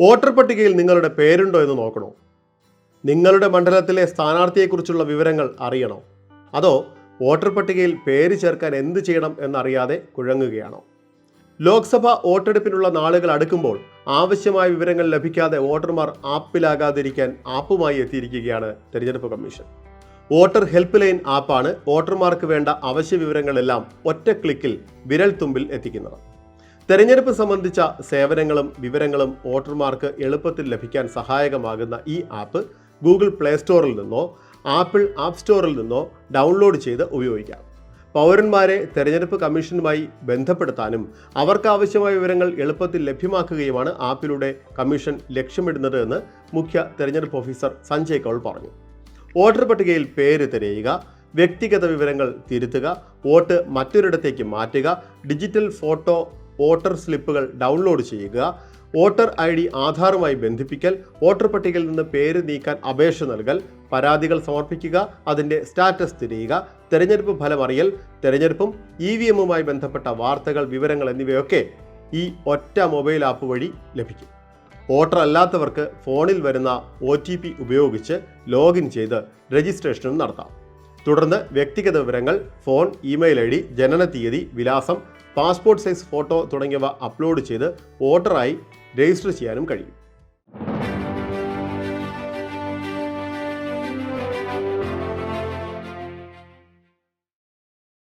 Voter പട്ടികയിൽ നിങ്ങളുടെ പേരുണ്ടോ എന്ന് നോക്കണോ? നിങ്ങളുടെ മണ്ഡലത്തിലെ സ്ഥാനാർത്ഥിയെക്കുറിച്ചുള്ള വിവരങ്ങൾ അറിയണോ? അതോ വോട്ടർ പട്ടികയിൽ പേര് ചേർക്കാൻ എന്ത് ചെയ്യണം എന്നറിയാതെ കുഴങ്ങുകയാണോ? ലോക്സഭ വോട്ടെടുപ്പിനുള്ള നാളുകൾ അടുക്കുമ്പോൾ ആവശ്യമായ വിവരങ്ങൾ ലഭിക്കാതെ വോട്ടർമാർ ആപ്പിലാകാതിരിക്കാൻ ആപ്പുമായി എത്തിയിരിക്കുകയാണ് തെരഞ്ഞെടുപ്പ് കമ്മീഷൻ. വോട്ടർ ഹെൽപ്പ് ലൈൻ ആപ്പാണ് വോട്ടർമാർക്ക് വേണ്ട അവശ്യ വിവരങ്ങളെല്ലാം ഒറ്റ ക്ലിക്കിൽ വിരൽ തുമ്പിൽ എത്തിക്കുന്നത്. തെരഞ്ഞെടുപ്പ് സംബന്ധിച്ച സേവനങ്ങളും വിവരങ്ങളും വോട്ടർമാർക്ക് എളുപ്പത്തിൽ ലഭിക്കാൻ സഹായകമാകുന്ന ഈ ആപ്പ് ഗൂഗിൾ പ്ലേ സ്റ്റോറിൽ നിന്നോ ആപ്പിൾ ആപ്പ് സ്റ്റോറിൽ നിന്നോ ഡൗൺലോഡ് ചെയ്ത് ഉപയോഗിക്കാം. പൗരന്മാരെ തെരഞ്ഞെടുപ്പ് കമ്മീഷനുമായി ബന്ധപ്പെടുത്താനും അവർക്ക് ആവശ്യമായ വിവരങ്ങൾ എളുപ്പത്തിൽ ലഭ്യമാക്കുകയുമാണ് ആപ്പിലൂടെ കമ്മീഷൻ ലക്ഷ്യമിടുന്നത് എന്ന് മുഖ്യ തെരഞ്ഞെടുപ്പ് ഓഫീസർ സഞ്ജയ് കൗൾ പറഞ്ഞു. വോട്ടർ പട്ടികയിൽ പേര് തിരയുക വ്യക്തിഗത വിവരങ്ങൾ തിരുത്തുക വോട്ട് മറ്റൊരിടത്തേക്ക് മാറ്റുക ഡിജിറ്റൽ ഫോട്ടോ വോട്ടർ സ്ലിപ്പുകൾ ഡൗൺലോഡ് ചെയ്യുക വോട്ടർ ഐ ഡി ആധാറുമായി ബന്ധിപ്പിക്കൽ വോട്ടർ പട്ടികയിൽ നിന്ന് പേര് നീക്കാൻ അപേക്ഷ നൽകൽ പരാതികൾ സമർപ്പിക്കുക അതിന്റെ സ്റ്റാറ്റസ് തിരിയുക തെരഞ്ഞെടുപ്പ് ഫലം അറിയൽ തെരഞ്ഞെടുപ്പും ഇ വി എമ്മുമായി ബന്ധപ്പെട്ട വാർത്തകൾ വിവരങ്ങൾ എന്നിവയൊക്കെ ഈ ഒറ്റ മൊബൈൽ ആപ്പ് വഴി ലഭിക്കും. വോട്ടർ അല്ലാത്തവർക്ക് ഫോണിൽ വരുന്ന ഒ ടി പി ഉപയോഗിച്ച് ലോഗിൻ ചെയ്ത് രജിസ്ട്രേഷനും നടത്താം. തുടർന്ന് വ്യക്തിഗത വിവരങ്ങൾ ഫോൺ ഇമെയിൽ ഐ ഡി ജനന തീയതി വിലാസം പാസ്പോർട്ട് സൈസ് ഫോട്ടോ തുടങ്ങിയവ അപ്ലോഡ് ചെയ്ത് വോട്ടറായി രജിസ്റ്റർ ചെയ്യാനും കഴിയും.